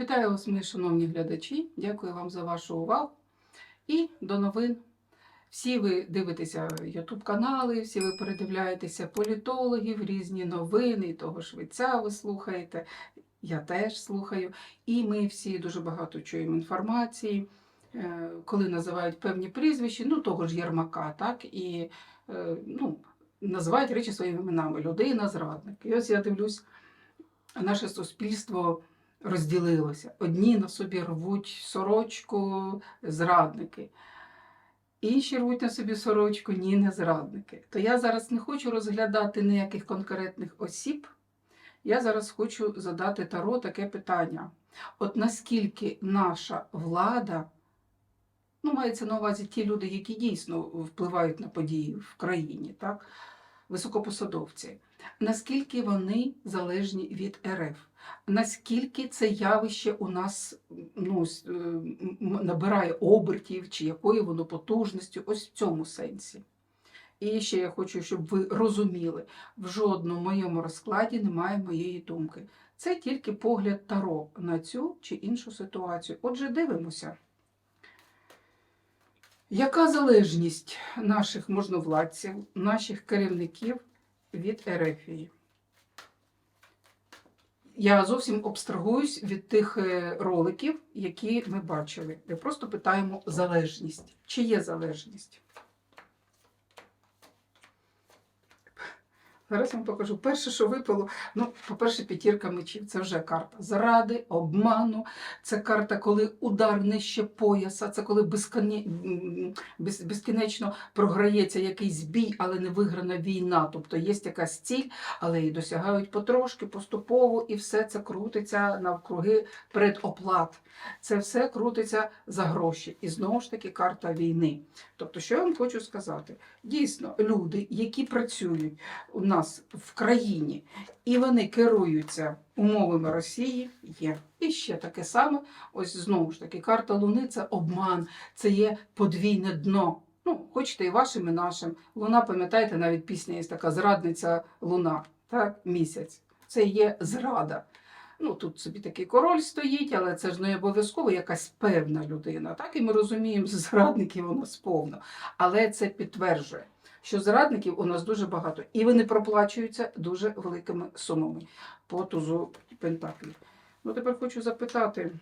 Вітаю вас, мої шановні глядачі. Дякую вам за вашу увагу. І до новин. Всі ви дивитеся Ютуб канали, всі ви передивляєтеся політологів, різні новини, і того швейця ви слухаєте. Я теж слухаю. І ми всі дуже багато чуємо інформації, е, коли називають певні прізвища, ну того ж Єрмака, так, і е, ну, називають речі своїми іменами. Людина, зрадник. І ось я дивлюсь, наше суспільство розділилося. Одні на собі рвуть сорочку зрадники, інші рвуть на собі сорочку, ні, не зрадники. То я зараз не хочу розглядати ніяких конкретних осіб. Я зараз хочу задати Таро таке питання: от наскільки наша влада, ну, мається на увазі ті люди, які дійсно впливають на події в країні, так? Високопосадовці, наскільки вони залежні від РФ? Наскільки це явище у нас ну, е, набирає обертів, чи якої воно потужності, ось в цьому сенсі. І ще я хочу, щоб ви розуміли, в жодному моєму розкладі немає моєї думки. Це тільки погляд Таро на цю чи іншу ситуацію. Отже, дивимося. Яка залежність наших можновладців, наших керівників від Ерефії? Я зовсім обстрагуюсь від тих е, роликів, які ми бачили. Ми просто питаємо залежність. Чи є залежність? Зараз вам покажу. Перше, що випало, ну, по-перше, п'ятірка мечів. Це вже карта зради, обману. Це карта, коли удар нижче пояса, це коли безкінечно програється якийсь бій, але не виграна війна. Тобто є якась ціль, але її досягають потрошки, поступово, і все це крутиться навкруги предоплат. Це все крутиться за гроші. І знову ж таки карта війни. Тобто, що я вам хочу сказати? Дійсно, люди, які працюють у нас в країні, і вони керуються умовами Росії, є. І ще таке саме, ось знову ж таки, карта Луни це обман, це є подвійне дно. Ну, хочете і вашим, і нашим. Луна, пам'ятаєте, навіть пісня є така зрадниця Луна, так, місяць. Це є зрада. Ну, тут собі такий король стоїть, але це ж не обов'язково якась певна людина. Так, і ми розуміємо, зрадників у нас повно. Але це підтверджує, що зрадників у нас дуже багато, і вони проплачуються дуже великими сумами по тузу Пентаклів. Ну, тепер хочу запитати.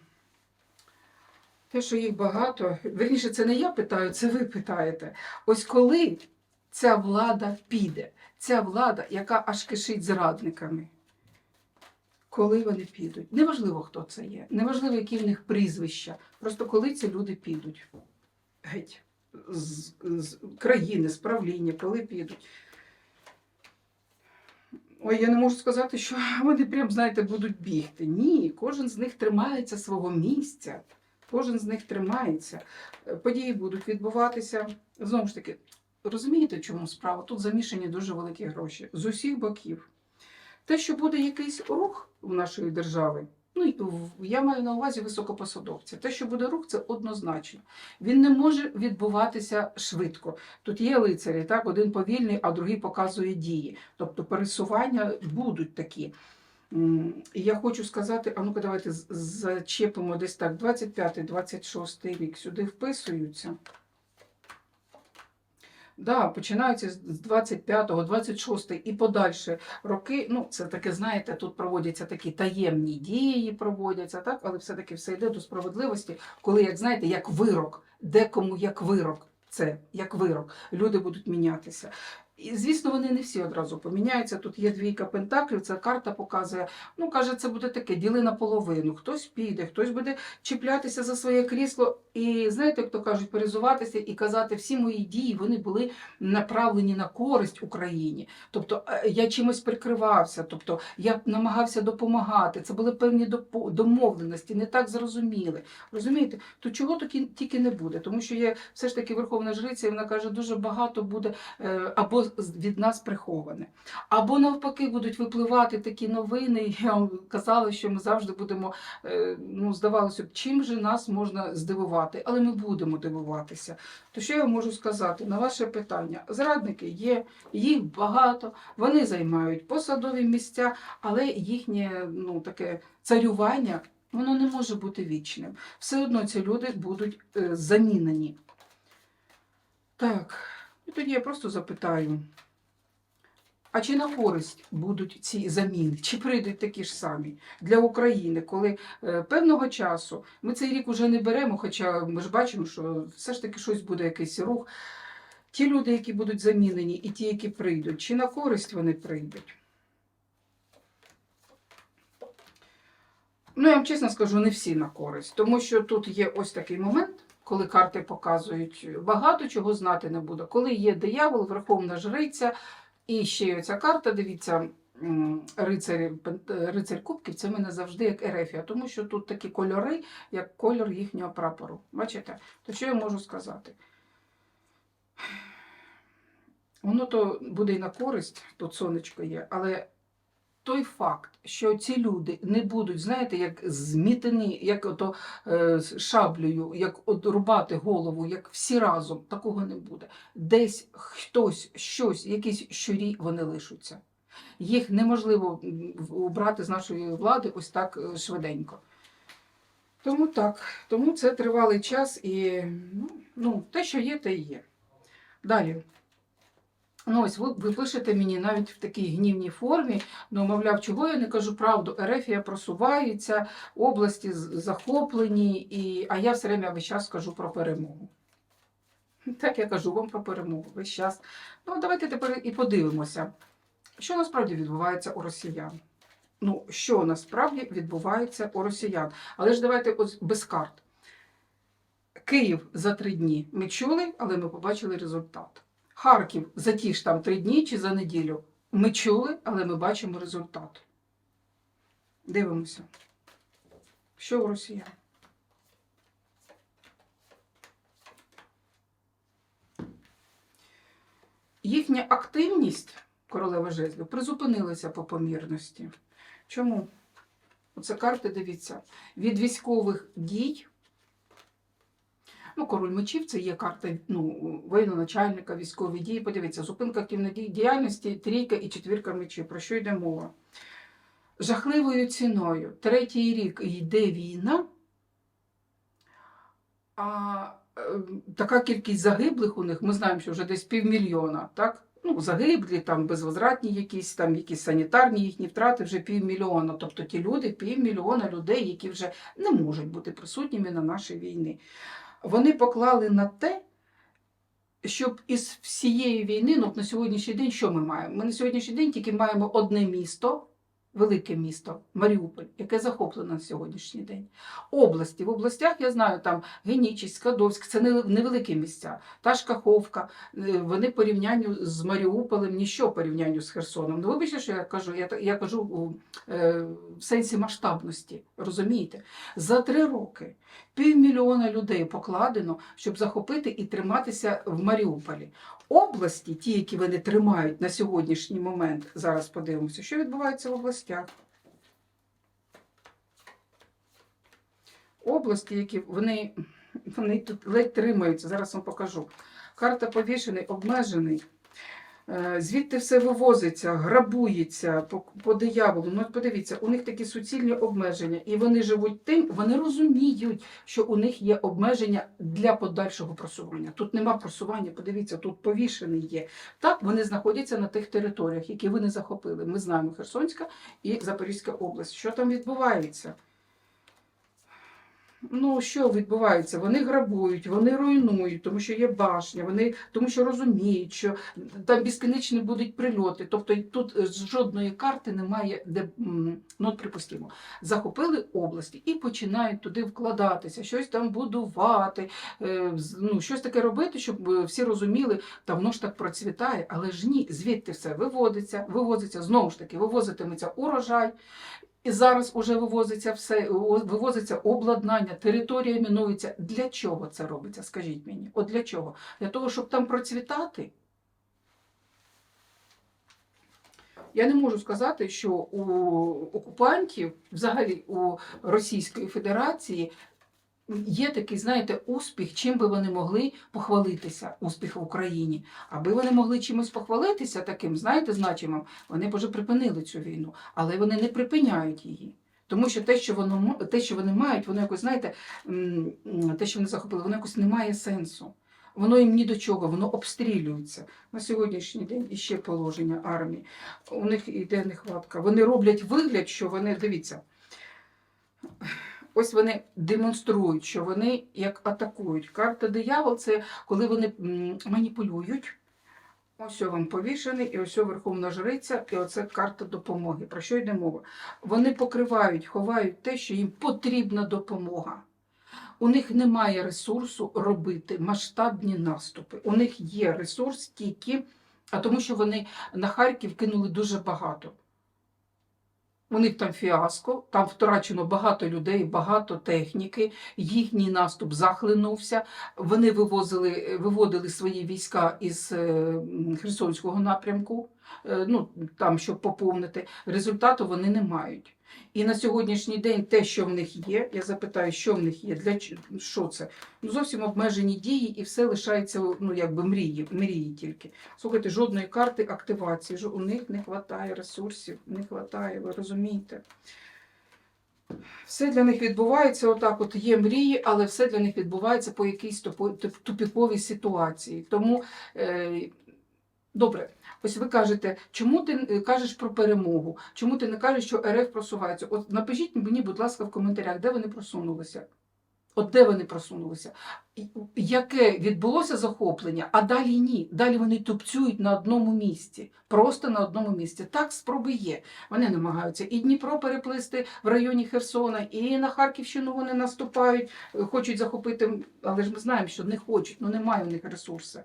Те, що їх багато, верніше, це не я питаю, це ви питаєте. Ось коли ця влада піде, ця влада, яка аж кишить зрадниками, коли вони підуть? Неважливо, хто це є, неважливо, які в них прізвища. Просто коли ці люди підуть геть з, з країни, з правління, коли підуть. Ой, я не можу сказати, що вони прям, знаєте, будуть бігти. Ні, кожен з них тримається свого місця. Кожен з них тримається. Події будуть відбуватися. Знову ж таки, розумієте, чому справа? Тут замішані дуже великі гроші з усіх боків. Те, що буде якийсь рух в нашої держави, ну я маю на увазі високопосадовця. Те, що буде рух, це однозначно. Він не може відбуватися швидко. Тут є лицарі, так, один повільний, а другий показує дії. Тобто пересування будуть такі. Я хочу сказати, а ну-ка давайте зачепимо десь так, 25-26 рік сюди вписуються. Да, починаються з 25-го, 26 і подальше роки. Ну, це таке, знаєте, тут проводяться такі таємні дії, проводяться, так, але все-таки все йде до справедливості, коли, як знаєте, як вирок, декому як вирок. Це як вирок. Люди будуть мінятися. І, звісно, вони не всі одразу поміняються. Тут є двійка пентаклів, ця карта показує. Ну, каже, це буде таке, діли на половину. Хтось піде, хтось буде чіплятися за своє крісло. І знаєте, як то кажуть, перезуватися і казати, всі мої дії вони були направлені на користь Україні. Тобто е, я чимось прикривався, тобто я намагався допомагати. Це були певні домовленості, не так зрозуміли. Розумієте, то чого тільки не буде, тому що є все ж таки Верховна Жриця, і вона каже, дуже багато буде е, або від нас приховане, або навпаки будуть випливати такі новини. Я вам казала, що ми завжди будемо. е, Ну, здавалося б, чим же нас можна здивувати, але ми будемо дивуватися. То що я можу сказати на ваше питання? Зрадники є, їх багато, вони займають посадові місця, але їхнє ну, таке царювання Воно не може бути вічним. Все одно ці люди будуть е, замінені. Так, і тоді я просто запитаю. А чи на користь будуть ці заміни? Чи прийдуть такі ж самі для України, коли е, певного часу ми цей рік уже не беремо, хоча ми ж бачимо, що все ж таки щось буде якийсь рух. Ті люди, які будуть замінені, і ті, які прийдуть, чи на користь вони прийдуть? Ну, я вам чесно скажу, не всі на користь, тому що тут є ось такий момент, коли карти показують, багато чого знати не буде. Коли є диявол, верховна жриця, і ще оця карта, дивіться, рицарі, рицарь кубків, це мене завжди як ерефія, тому що тут такі кольори, як кольор їхнього прапору. Бачите? То що я можу сказати? Воно то буде і на користь, тут сонечко є, але той факт, що ці люди не будуть, знаєте, як змітені, як ото е, шаблею, як от рубати голову, як всі разом, такого не буде. Десь хтось, щось, якісь щурі вони лишаться. Їх неможливо убрати з нашої влади ось так е, швиденько. Тому так, тому це тривалий час і ну, ну, те, що є, те і є. Далі. Ну, ось ви, ви пишете мені навіть в такій гнівній формі, ну, мовляв, чого я не кажу правду, Ерефія просувається, області захоплені, і... а я все время весь час кажу про перемогу. Так я кажу вам про перемогу весь час. Ну, давайте тепер і подивимося, що насправді відбувається у росіян. Ну, що насправді відбувається у росіян. Але ж давайте ось без карт. Київ за три дні ми чули, але ми побачили результат. Харків за ті ж там три дні чи за неділю. Ми чули, але ми бачимо результат. Дивимося. Що у росіян? Їхня активність, королева жезлів, призупинилася по помірності. Чому? Оце карти, дивіться, від військових дій Ну, король мечів це є карта ну, воєноначальника, військові дії. Подивіться, зупинка активної діяльності, трійка і четвірка мечів. Про що йде мова? Жахливою ціною. Третій рік йде війна, а е, така кількість загиблих у них, ми знаємо, що вже десь півмільйона, так? Ну, загиблі, там безвозвратні якісь, там якісь санітарні їхні втрати вже півмільйона. Тобто ті люди, півмільйона людей, які вже не можуть бути присутніми на нашій війні вони поклали на те, щоб із всієї війни, ну на сьогоднішній день, що ми маємо? Ми на сьогоднішній день тільки маємо одне місто, велике місто, Маріуполь, яке захоплено на сьогоднішній день. Області. В областях я знаю, там Генічість, Скадовськ, це не- невеликі місця. Та ж Каховка, е, вони порівнянню з Маріуполем, ніщо порівнянню з Херсоном. Ну, вибачте, що я кажу, я, я кажу у, е, в сенсі масштабності, розумієте? За три роки півмільйона людей покладено, щоб захопити і триматися в Маріуполі. Області, ті, які вони тримають на сьогоднішній момент, зараз подивимося, що відбувається в областях. Області, які вони, вони тут ледь тримаються, зараз вам покажу. Карта повішений, обмежений. Е, Звідти все вивозиться, грабується по, по дияволу. Ну, подивіться, у них такі суцільні обмеження, і вони живуть тим, вони розуміють, що у них є обмеження для подальшого просування. Тут нема просування, подивіться, тут повішений є. Так, вони знаходяться на тих територіях, які вони захопили. Ми знаємо Херсонська і Запорізька область. Що там відбувається? Ну, що відбувається? Вони грабують, вони руйнують, тому що є башня, вони тому що розуміють, що там безкінечні будуть прильоти. Тобто тут е, жодної карти немає, де ну, припустимо, захопили області і починають туди вкладатися, щось там будувати, е, ну, щось таке робити, щоб е, всі розуміли, та воно ж так процвітає, але ж ні, звідти все виводиться, вивозиться, знову ж таки, вивозитиметься урожай. І зараз уже вивозиться все, вивозиться обладнання, територія мінується. Для чого це робиться? Скажіть мені, от для чого? Для того, щоб там процвітати? Я не можу сказати, що у окупантів, взагалі у Російської Федерації, є такий, знаєте, успіх, чим би вони могли похвалитися, успіх в Україні. Аби вони могли чимось похвалитися таким, знаєте, значимим, вони б уже припинили цю війну, але вони не припиняють її. Тому що те, що воно те, що вони мають, воно якось, знаєте, те, що вони захопили, воно якось не має сенсу. Воно їм ні до чого, воно обстрілюється. На сьогоднішній день іще положення армії. У них іде нехватка. Вони роблять вигляд, що вони, дивіться, ось вони демонструють, що вони як атакують. Карта диявол це коли вони маніпулюють. Ось вам повішений, і ось верховна жриця, і оце карта допомоги. Про що йде мова? Вони покривають, ховають те, що їм потрібна допомога. У них немає ресурсу робити масштабні наступи. У них є ресурс тільки, а тому що вони на Харків кинули дуже багато. У них там фіаско, там втрачено багато людей, багато техніки. Їхній наступ захлинувся. Вони вивозили, виводили свої війська із е, Херсонського напрямку, е, ну там щоб поповнити. Результату вони не мають. І на сьогоднішній день те, що в них є, я запитаю, що в них є, для що це? Ну зовсім обмежені дії, і все лишається ну якби мрії, мрії тільки. Слухайте, жодної карти активації. У них не вистачає ресурсів, не вистачає, ви розумієте. Все для них відбувається отак. От є мрії, але все для них відбувається по якійсь тупіковій ситуації. Тому е, добре, ось ви кажете, чому ти е, кажеш про перемогу? Чому ти не кажеш, що РФ просувається? От напишіть мені, будь ласка, в коментарях, де вони просунулися. От де вони просунулися? Яке відбулося захоплення, а далі ні. Далі вони тупцюють на одному місці, просто на одному місці. Так, спроби є. Вони намагаються і Дніпро переплисти в районі Херсона, і на Харківщину вони наступають, е, хочуть захопити, але ж ми знаємо, що не хочуть, ну немає у них ресурсу.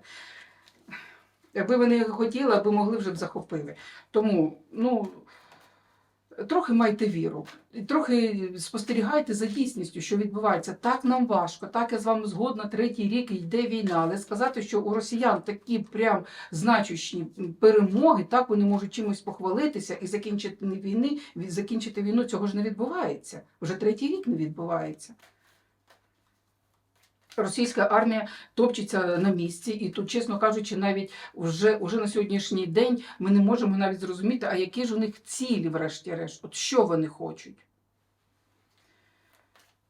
Якби вони хотіли, аби могли вже б захопили. Тому, ну. Трохи майте віру, трохи спостерігайте за дійсністю, що відбувається. Так нам важко, так я з вами згодна, третій рік йде війна. Але сказати, що у росіян такі прям значущі перемоги, так вони можуть чимось похвалитися і закінчити війни, закінчити війну, цього ж не відбувається. Вже третій рік не відбувається. Російська армія топчеться на місці, і тут, чесно кажучи, навіть вже, вже на сьогоднішній день ми не можемо навіть зрозуміти, а які ж у них цілі, врешті-решт, от що вони хочуть.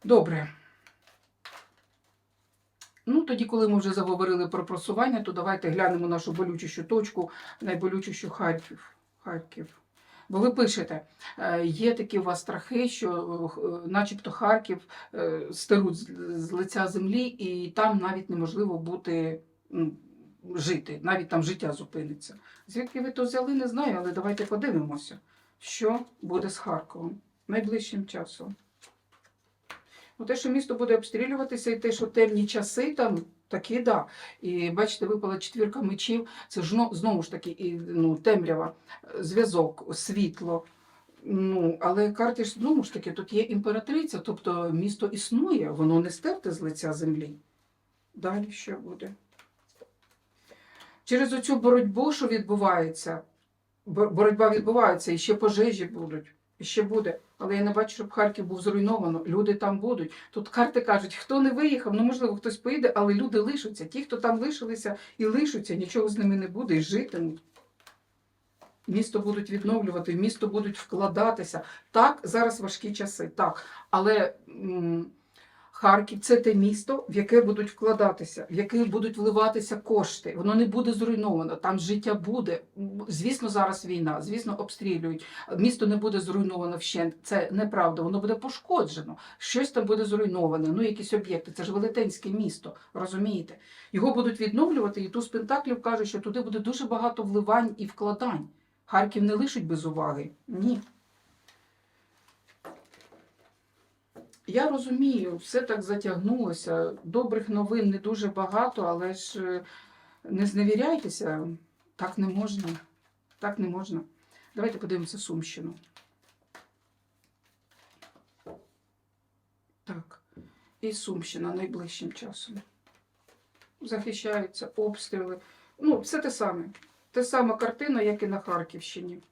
Добре. Ну, тоді, коли ми вже заговорили про просування, то давайте глянемо нашу болючущу точку, найболючущу Харків. Харків. Бо ви пишете, е, є такі у вас страхи, що е, начебто Харків е, стеруть з, лиця землі, і там навіть неможливо бути жити, навіть там життя зупиниться. Звідки ви то взяли, не знаю, але давайте подивимося, що буде з Харковом найближчим часом. Те, що місто буде обстрілюватися, і те, що темні часи там, такі, да. І бачите, випала четвірка мечів, це ж ну, знову ж таки і, ну, темрява, е, зв'язок, світло. Ну, але карти ж знову ж таки, тут є імператриця, тобто місто існує, воно не стерте з лиця землі. Далі що буде? Через оцю боротьбу, що відбувається, боротьба відбувається, і ще пожежі будуть, і ще буде. Але я не бачу, щоб Харків був зруйновано. Люди там будуть. Тут карти кажуть, хто не виїхав, ну можливо, хтось поїде, але люди лишаться. Ті, хто там лишилися і лишаться, нічого з ними не буде, і житимуть. Місто будуть відновлювати, місто будуть вкладатися. Так, зараз важкі часи, так. Але Харків це те місто, в яке будуть вкладатися, в яке будуть вливатися кошти. Воно не буде зруйновано. Там життя буде. Звісно, зараз війна, звісно, обстрілюють. Місто не буде зруйновано вщент. Це неправда. Воно буде пошкоджено. Щось там буде зруйноване. Ну, якісь об'єкти. Це ж велетенське місто. Розумієте? Його будуть відновлювати, і туз Пентаклів каже, що туди буде дуже багато вливань і вкладань. Харків не лишить без уваги. Ні. Я розумію, все так затягнулося. Добрих новин не дуже багато, але ж е, не зневіряйтеся, так не можна. Так не можна. Давайте подивимося Сумщину. Так. І Сумщина найближчим часом. Захищаються обстріли. Ну, все те саме. Те сама картина, як і на Харківщині.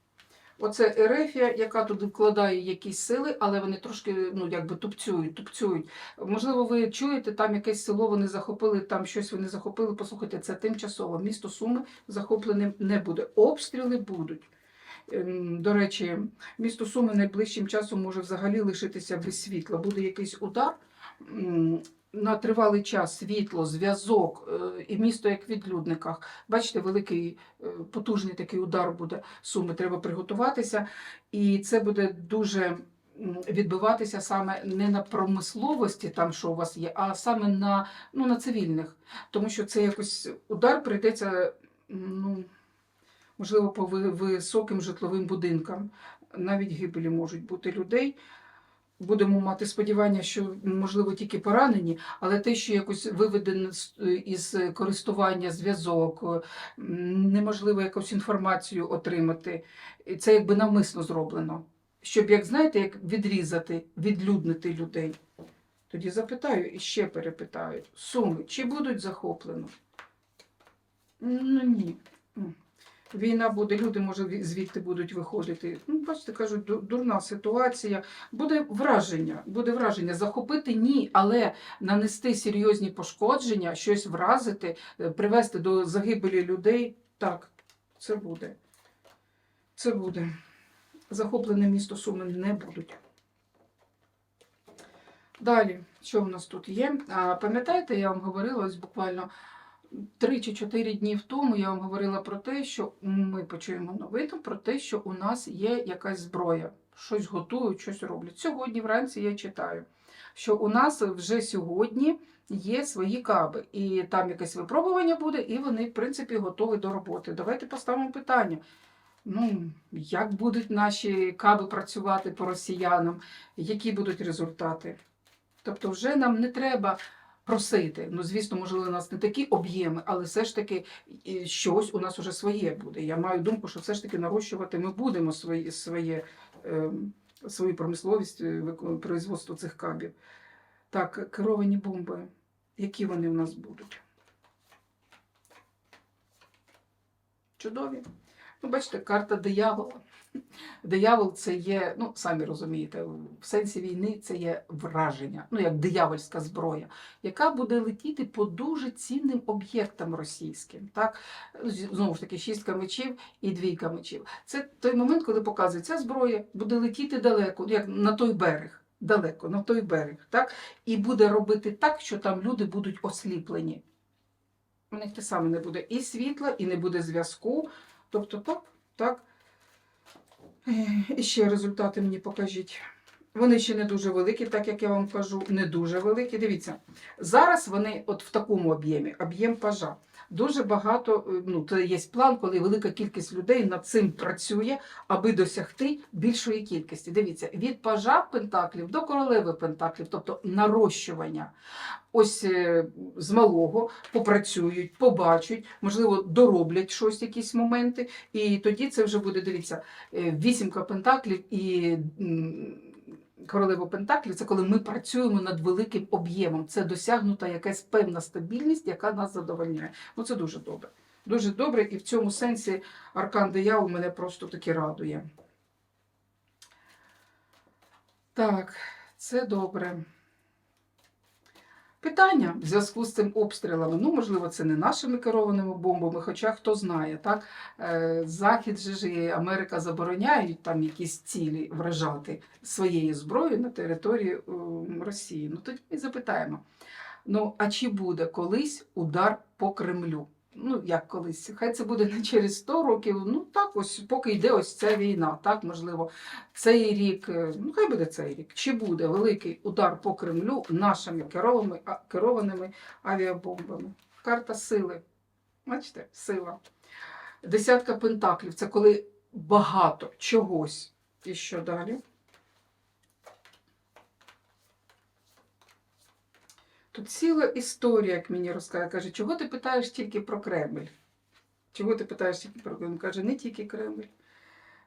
Оце Ерефія, яка туди вкладає якісь сили, але вони трошки ну, якби тупцюють, тупцюють. Можливо, ви чуєте, там якесь село вони захопили, там щось вони захопили. Послухайте, це тимчасово. Місто Суми захопленим не буде. Обстріли будуть. Ем, До речі, місто Суми найближчим часом може взагалі лишитися без світла. Буде якийсь удар. На тривалий час світло, зв'язок е, і місто як відлюдниках. Бачите, великий е, потужний такий удар буде суми. Треба приготуватися, і це буде дуже відбиватися саме не на промисловості, там що у вас є, а саме на, ну, на цивільних. Тому що це якось удар прийдеться, ну, можливо, по високим житловим будинкам. Навіть гибелі можуть бути людей. Будемо мати сподівання, що можливо тільки поранені, але те, що якось виведено із користування зв'язок, неможливо якусь інформацію отримати, це якби навмисно зроблено. Щоб, як знаєте, як відрізати, відлюднити людей. Тоді запитаю і ще перепитаю: Суми, чи будуть захоплено? Ну ні. Війна буде, люди, може, звідти будуть виходити. Ну, бачите, кажуть, дурна ситуація. Буде враження, буде враження. Захопити ні, але нанести серйозні пошкодження, щось вразити, е, привести до загибелі людей. Так, це буде. Це буде. Захоплене місто Суми не будуть. Далі, що в нас тут є? Пам'ятаєте, я вам говорила ось буквально три чи чотири дні тому я вам говорила про те, що ми почуємо новину про те, що у нас є якась зброя, щось готують, щось роблять. Сьогодні вранці я читаю, що у нас вже сьогодні є свої каби, і там якесь випробування буде, і вони, в принципі, готові до роботи. Давайте поставимо питання. Ну, як будуть наші каби працювати по росіянам, які будуть результати? Тобто, вже нам не треба просити. Ну, звісно, можливо, у нас не такі об'єми, але все ж таки щось у нас уже своє буде. Я маю думку, що все ж таки нарощувати ми будемо свої, своє, е, свою промисловість, е, производство цих кабів. Так, керовані бомби, які вони у нас будуть? Чудові. Ну, бачите, карта диявола. Диявол це є, ну самі розумієте, в сенсі війни це є враження, ну як диявольська зброя, яка буде летіти по дуже цінним об'єктам російським. Так? Ну, Знову ж таки, шістка мечів і двійка мечів. Це той момент, коли показує, ця зброя буде летіти далеко, як на той берег, далеко, на той берег, так? і буде робити так, що там люди будуть осліплені. У них те саме не буде і світла, і не буде зв'язку. Тобто, так, так. Е, І ще результати мені покажіть. Вони ще не дуже великі, так як я вам кажу, не дуже великі. Дивіться, зараз вони от в такому об'ємі, об'єм пажа. Дуже багато, е, ну, це є план, коли велика кількість людей над цим працює, аби досягти більшої кількості. Дивіться, від пажа пентаклів до королеви пентаклів, тобто нарощування. Ось е, з малого попрацюють, побачать, можливо, дороблять щось, якісь моменти, і тоді це вже буде, дивіться, е, вісімка пентаклів і м, Пентаклі, це коли ми працюємо над великим об'ємом. Це досягнута якась певна стабільність, яка нас задовольняє. Ну це дуже добре. Дуже добре, і в цьому сенсі аркан диявол мене просто таки радує. Так, це добре. Питання в зв'язку з цим обстрілами. Ну, можливо, це не нашими керованими бомбами, хоча хто знає, так? Е, Захід же ж Америка забороняють там якісь цілі вражати своєю зброєю на території е, Росії. Ну тоді ми запитаємо: ну а чи буде колись удар по Кремлю? Ну, як колись, хай це буде не через 100 років. Ну так, ось поки йде ось ця війна, так можливо, цей рік, е, ну хай буде цей рік. Чи буде великий удар по Кремлю нашими керованими, керованими авіабомбами? Карта сили. Бачите, сила. Десятка пентаклів це коли багато чогось. І що далі? Тут ціла історія, як мені розказує. Каже, чого ти питаєш тільки про Кремль? Чого ти питаєш тільки про Кремль? Каже, не тільки Кремль.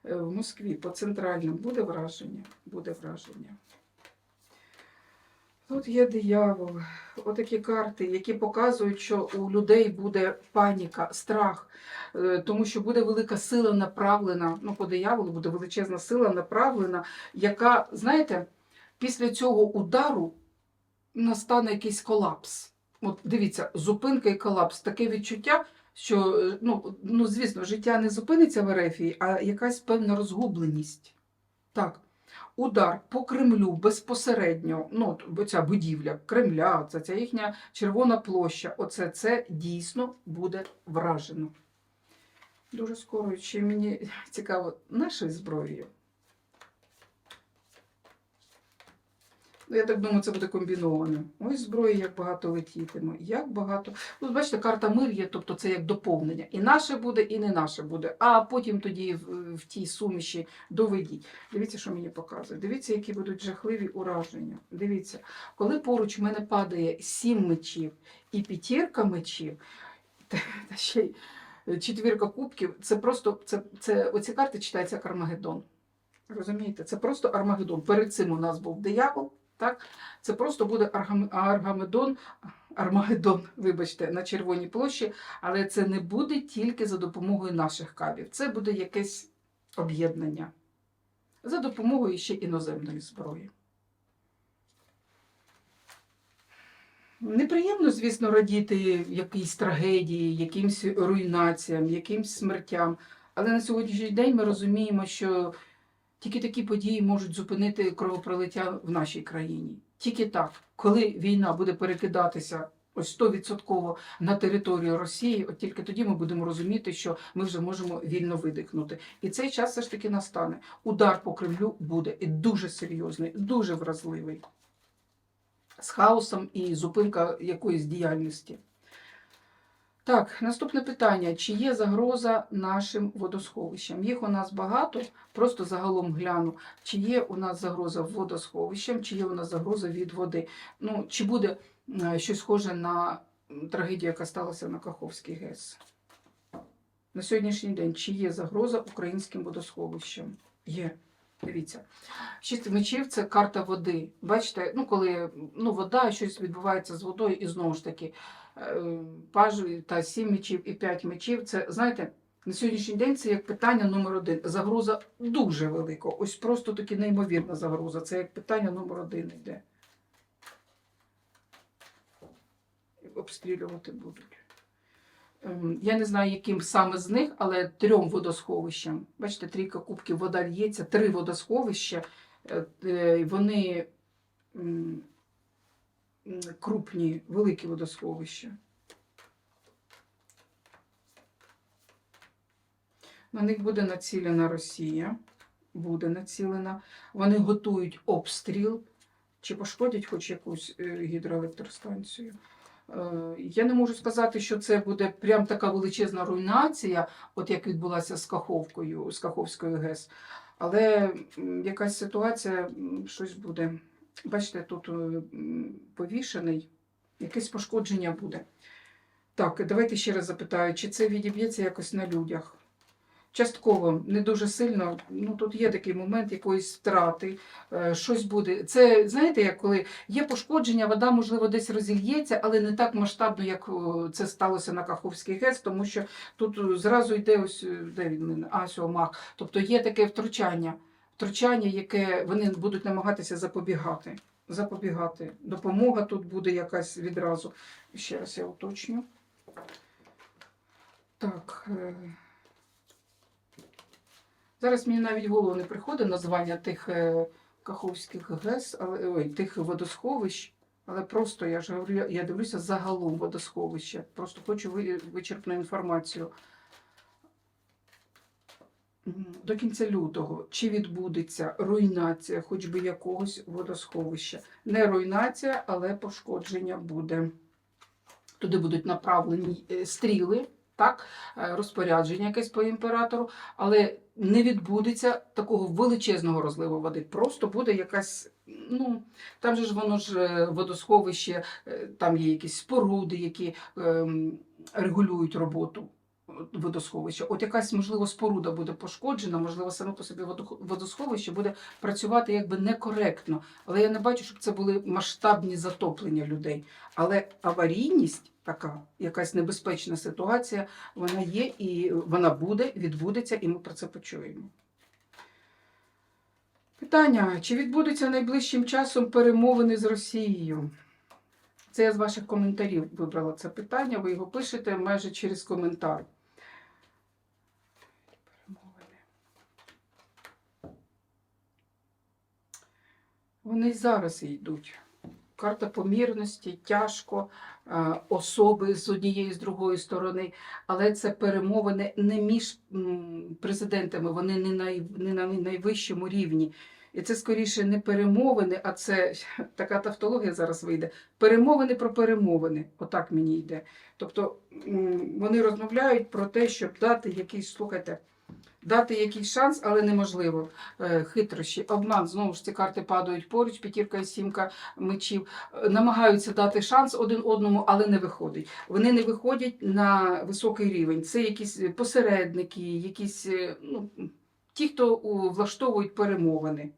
Е, В Москві по центральному буде враження. Буде враження. Тут є диявол, отакі карти, які показують, що у людей буде паніка, страх, е, тому що буде велика сила направлена. Ну, по дияволу буде величезна сила направлена, яка, знаєте, після цього удару настане якийсь колапс. От дивіться, зупинка і колапс. Таке відчуття, що е, ну, ну, звісно, життя не зупиниться в Ерефії, а якась певна розгубленість. Так, удар по Кремлю безпосередньо, ну, ця будівля Кремля, це ця їхня червона площа, оце це дійсно буде вражено. Дуже скоро, чи мені цікаво, нашою зброєю. Я так думаю, це буде комбіноване. Ось зброї, як багато летітиме, як багато. Ну, бачите, карта мир є, тобто це як доповнення. І наше буде, і не наше буде. А потім тоді в, в тій суміші доведіть. Дивіться, що мені показує. Дивіться, які будуть жахливі ураження. Дивіться, коли поруч в мене падає сім мечів і п'ятірка мечів, та ще й четвірка кубків, це просто це, це, оці карти читаються як Армагеддон. Розумієте? Це просто Армагеддон. Перед цим у нас був диявол. Так? Це просто буде Аргам- Аргамедон, Армагеддон, вибачте, на Червоній площі, але це не буде тільки за допомогою наших кабів. Це буде якесь об'єднання за допомогою ще іноземної зброї. Неприємно, звісно, радіти якійсь трагедії, якимсь руйнаціям, якимсь смертям. Але на сьогоднішній день ми розуміємо, що тільки такі події можуть зупинити кровопролиття в нашій країні. Тільки так, коли війна буде перекидатися ось 100% на територію Росії, от тільки тоді ми будемо розуміти, що ми вже можемо вільно видихнути. І цей час все ж таки настане. Удар по Кремлю буде і дуже серйозний, дуже вразливий, з хаосом і зупинка якоїсь діяльності. Так, наступне питання: чи є загроза нашим водосховищам? Їх у нас багато, просто загалом гляну, чи є у нас загроза водосховищам, чи є у нас загроза від води. Ну, чи буде е, щось схоже на трагедію, яка сталася на Каховській ГЕС? На сьогоднішній день чи є загроза українським водосховищам? Є. Дивіться. Шість мечів це карта води. Бачите, ну коли ну, вода, щось відбувається з водою, і знову ж таки, е, паж та сім мечів і п'ять мечів. Це знаєте, на сьогоднішній день це як питання номер один. Загроза дуже велика. Ось просто таки неймовірна загроза. Це як питання номер один йде. Обстрілювати будуть. Ем, Я не знаю, яким саме з них, але трьом водосховищам. Бачите, трійка кубків вода лється, три водосховища. Е, е, Вони крупні, великі водосховища. На них буде націлена Росія. Буде націлена. Вони готують обстріл. Чи пошкодять хоч якусь е, гідроелектростанцію? Е, Я не можу сказати, що це буде прям така величезна руйнація, от як відбулася з Каховкою, з Каховською ГЕС. Але якась ситуація, щось буде. Бачите, тут е, повішений, якесь пошкодження буде. Так, давайте ще раз запитаю, чи це відіб'ється якось на людях? Частково, не дуже сильно. Ну тут є такий момент якоїсь втрати, е, щось буде. Це знаєте, як коли є пошкодження, вода можливо десь розільється, але не так масштабно, як це сталося на Каховський ГЕС, тому що тут е, зразу йде ось е, де він мене? А. Тобто є таке втручання, втручання, яке вони будуть намагатися запобігати. Запобігати. Допомога тут буде якась відразу. Ще раз я уточню. Так. Зараз мені навіть в голову не приходить названня тих е, Каховських ГЕС, але ой, тих водосховищ. Але просто я ж говорю, я- дивлюся загалом водосховища. Просто хочу вичерпну інформацію. До кінця лютого чи відбудеться руйнація хоч би якогось водосховища? Не руйнація, але пошкодження буде. Туди будуть направлені е, стріли, так, е, розпорядження якесь по імператору, але не відбудеться такого величезного розливу води. Просто буде якась, ну там же ж воно ж е, водосховище, е, там є якісь споруди, які ем, регулюють роботу водосховища. От якась, можливо, споруда буде пошкоджена, можливо, саме по собі водосховище буде працювати якби некоректно. Але я не бачу, щоб це були масштабні затоплення людей. Але аварійність така, якась небезпечна ситуація, вона є і вона буде, відбудеться, і ми про це почуємо. Питання: чи відбудуться найближчим часом перемовини з Росією? Це я з ваших коментарів вибрала це питання. Ви його пишете майже через коментар. Вони й зараз йдуть. Карта помірності, тяжко, е, особи з однієї з другої сторони, але це перемовини не між президентами, вони не, най, не на найвищому рівні. І це скоріше не перемовини, а це така тавтологія зараз вийде. Перемовини про перемовини. Отак мені йде. Тобто вони розмовляють про те, щоб дати якийсь, слухайте, дати якийсь шанс, але неможливо. Е, Хитрощі, обман. Знову ж ці карти падають поруч, п'ятірка і сімка мечів. Е, Намагаються дати шанс один одному, але не виходить. Вони не виходять на високий рівень. Це якісь посередники, якісь е, ну, ті, хто влаштовують перемовини.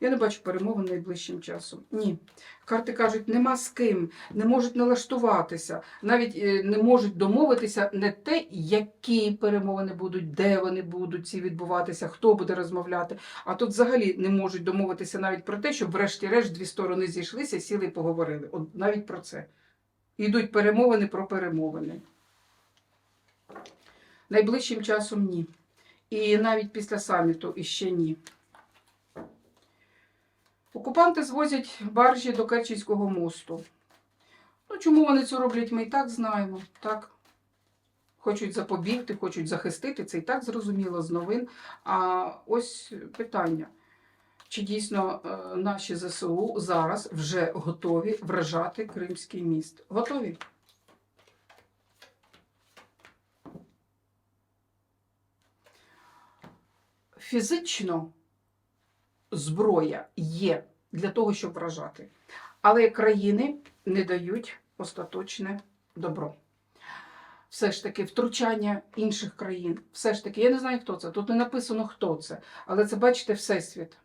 Я не бачу перемовин найближчим часом. Ні. Карти кажуть, нема з ким, не можуть налаштуватися, навіть е, не можуть домовитися не те, які перемовини будуть, де вони будуть ці відбуватися, хто буде розмовляти. А тут взагалі не можуть домовитися навіть про те, щоб врешті-решт дві сторони зійшлися, сіли і поговорили. От навіть про це. Йдуть перемовини про перемовини. Найближчим часом ні. І навіть після саміту іще ні. Окупанти звозять баржі до Керченського мосту. Ну, чому вони це роблять, ми і так знаємо. Так? Хочуть запобігти, хочуть захистити, це і так зрозуміло з новин. А ось питання. Чи дійсно е, наші ЗСУ зараз вже готові вражати Кримський міст? Готові? Фізично зброя є для того, щоб вражати. Але країни не дають остаточне добро. Все ж таки, втручання інших країн. Все ж таки, я не знаю, хто це. Тут не написано, хто це, але це, бачите, всесвіт.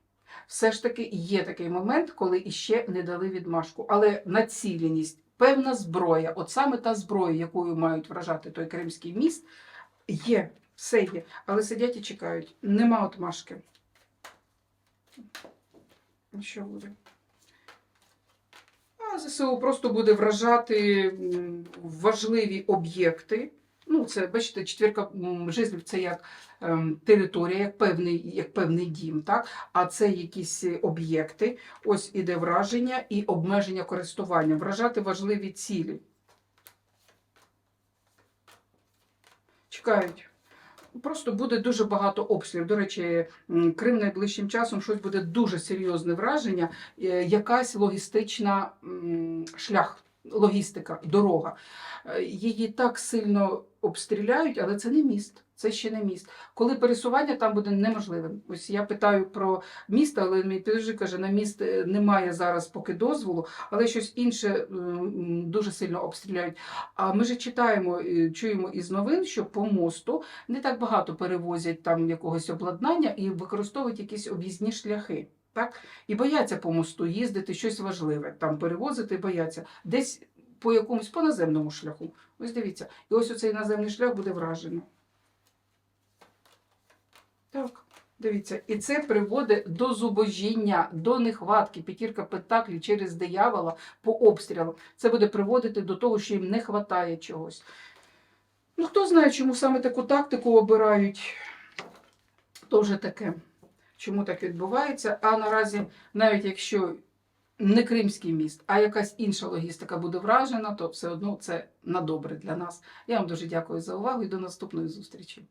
Все ж таки є такий момент, коли іще не дали відмашку. Але націленість, певна зброя, от саме та зброя, якою мають вражати той Кримський міст, є, все є. Але сидять і чекають. Нема отмашки. Що буде? А ЗСУ просто буде вражати важливі об'єкти. Ну, це, бачите, четвірка жезлів це як ем, територія, як певний, як певний дім, так? а це якісь об'єкти. Ось іде враження і обмеження користування. Вражати важливі цілі. Чекають. Просто буде дуже багато обстрілів. До речі, Крим найближчим часом щось буде дуже серйозне враження, е, якась логістична шлях, логістика, дорога. Е, Її так сильно обстріляють, але це не міст. Це ще не міст. Коли пересування там буде неможливим. Ось я питаю про місто, але мій піджи каже, на міст е, немає зараз поки дозволу, але щось інше дуже сильно обстріляють. А ми ж читаємо, е, чуємо із новин, що по мосту не так багато перевозять там якогось обладнання і використовують якісь об'їзні шляхи. Так? І бояться по мосту їздити, щось важливе, там перевозити, бояться. Десь по якомусь по наземному шляху. Ось дивіться. І ось оцей наземний шлях буде вражено. Так, дивіться. І це приводить до зубожіння, до нехватки. П'ятірка пентаклів через диявола по обстрілам. Це буде приводити до того, що їм не вистачає чогось. Ну, хто знає, чому саме таку тактику обирають, то вже таке. Чому так відбувається? А наразі, навіть якщо не Кримський міст, а якась інша логістика буде вражена, то все одно це на добре для нас. Я вам дуже дякую за увагу і до наступної зустрічі.